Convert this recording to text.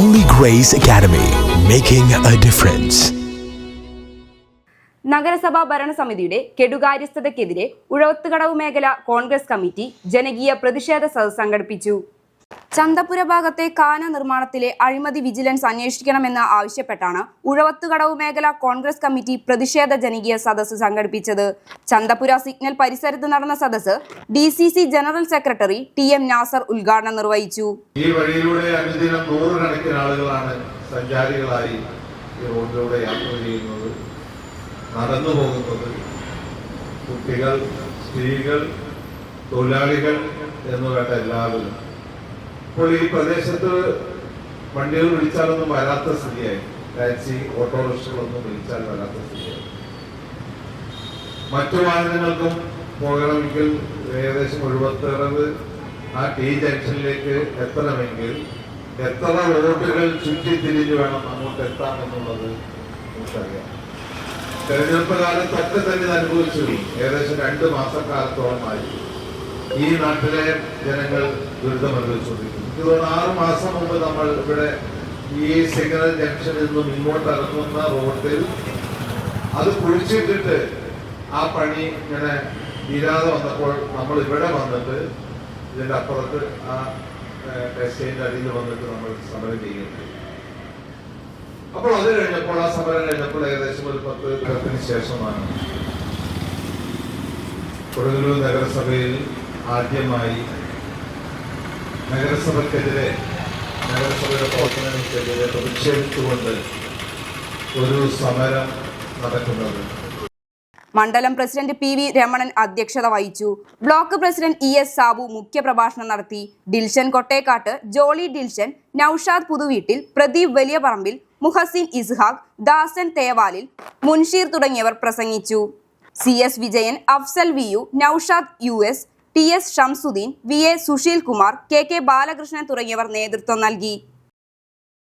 Holy Grace Academy, making a difference. നഗരസഭാ ഭരണസമിതിയുടെ കെടുകാര്യസ്ഥതയ്ക്കെതിരെ ഉഴവത്തുകടവ് മേഖല കോൺഗ്രസ് കമ്മിറ്റി ജനകീയ പ്രതിഷേധ സദസ് സംഘടിപ്പിച്ചു ചന്തപുര ഭാഗത്തെ കാന നിർമ്മാണത്തിലെ അഴിമതി വിജിലൻസ് അന്വേഷിക്കണമെന്ന് ആവശ്യപ്പെട്ടാണ് ഉഴവത്തുകടവ് മേഖല കോൺഗ്രസ് കമ്മിറ്റി പ്രതിഷേധ ജനകീയ സദസ് സംഘടിപ്പിച്ചത്. ചന്തപുര സിഗ്നൽ പരിസരത്ത് നടന്ന സദസ് D general secretary T M Nasar ഉദ്ഘാടനം നിർവഹിച്ചു. ഈ വഴിയിലൂടെ അനുദിനം നൂറുകണക്കിന് ആളുകളാണ് സഞ്ചാരികളായി ഈ റോഡിലൂടെ യാത്ര ചെയ്യുന്നത് നടന്നു പോകുന്നത്. കുട്ടികൾ സ്ത്രീകൾ തൊഴിലാളികൾ എന്ന് വേണ്ട എല്ലാവരും ഇപ്പോൾ ഈ പ്രദേശത്ത് വണ്ടികൾ വിളിച്ചാലൊന്നും വരാത്ത സ്ഥിതിയായി. ടാക്സി ഓട്ടോറിക്ഷകളൊന്നും വിളിച്ചാൽ വരാത്ത സ്ഥിതിയായി. മറ്റു വാഹനങ്ങൾക്കും പോകണമെങ്കിൽ ഏകദേശം എഴുപത്തിറവ് ആ ടി ജംഗ്ഷനിലേക്ക് എത്തണമെങ്കിൽ എത്ര റോഡുകൾ ചുറ്റിത്തിരിഞ്ഞ് വേണം അങ്ങോട്ട് എത്താമെന്നുള്ളത് നമുക്കറിയാം. തെരഞ്ഞെടുപ്പ് കാലത്തൊക്കെ തന്നെ അനുഭവിച്ചു ഏകദേശം രണ്ട് മാസക്കാലത്തോളമായി. ഈ നാട്ടിലെ ജനങ്ങൾ ദുരിതം അനുഭവിച്ചുകൊണ്ടിരിക്കുന്നു. ഇതുകൊണ്ട് ആറ് മാസം മുമ്പ് നമ്മൾ ഇവിടെ ഈ സിഗ്നൽ ജംഗ്ഷനിൽ നിന്നും ഇങ്ങോട്ട് ഇറങ്ങുന്ന റോഡിൽ അത് കുഴിച്ചിട്ടിട്ട് ആ പണി ഇങ്ങനെ തീരാതെ വന്നപ്പോൾ നമ്മൾ ഇവിടെ വന്നിട്ട് ഇതിന്റെ അപ്പുറത്ത് ആ ടെസ്റ്റിന്റെ അടിയിൽ വന്നിട്ട് നമ്മൾ സമരം ചെയ്യുന്നുണ്ട് അപ്പോൾ അത് കഴിഞ്ഞപ്പോൾ ആ സമരം കഴിഞ്ഞപ്പോൾ ഏകദേശം ഒരു പത്ത് ദിവസത്തിന് ശേഷമാണ് കൊടുങ്ങല്ലൂർ നഗരസഭയിൽ ആദ്യമായി നഗരസഭക്കെതിരെ നഗരസഭയുടെ പ്രവർത്തനങ്ങൾക്കെതിരെ പ്രതിഷേധിച്ചുകൊണ്ട് ഒരു സമരം നടക്കുന്നത്. മണ്ഡലം പ്രസിഡന്റ് പി വി രമണൻ അധ്യക്ഷത വഹിച്ചു. Block president E S Sabu മുഖ്യപ്രഭാഷണം നടത്തി. ഡിൽഷൻ കൊട്ടേക്കാട്ട് ജോളി ഡിൽഷൻ നൌഷാദ് പുതുവീട്ടിൽ പ്രദീപ് വലിയ പറമ്പിൽ മുഹസിൻ ഇസ്ഹാഖ് ദാസൻ തേവാലിൽ മുൻഷീർ തുടങ്ങിയവർ പ്രസംഗിച്ചു. C S Vijayan Afsal V U Naushad U S T S Shamsuddin V A Sushil Kumar K K Balakrishnan തുടങ്ങിയവർ നേതൃത്വം നൽകി.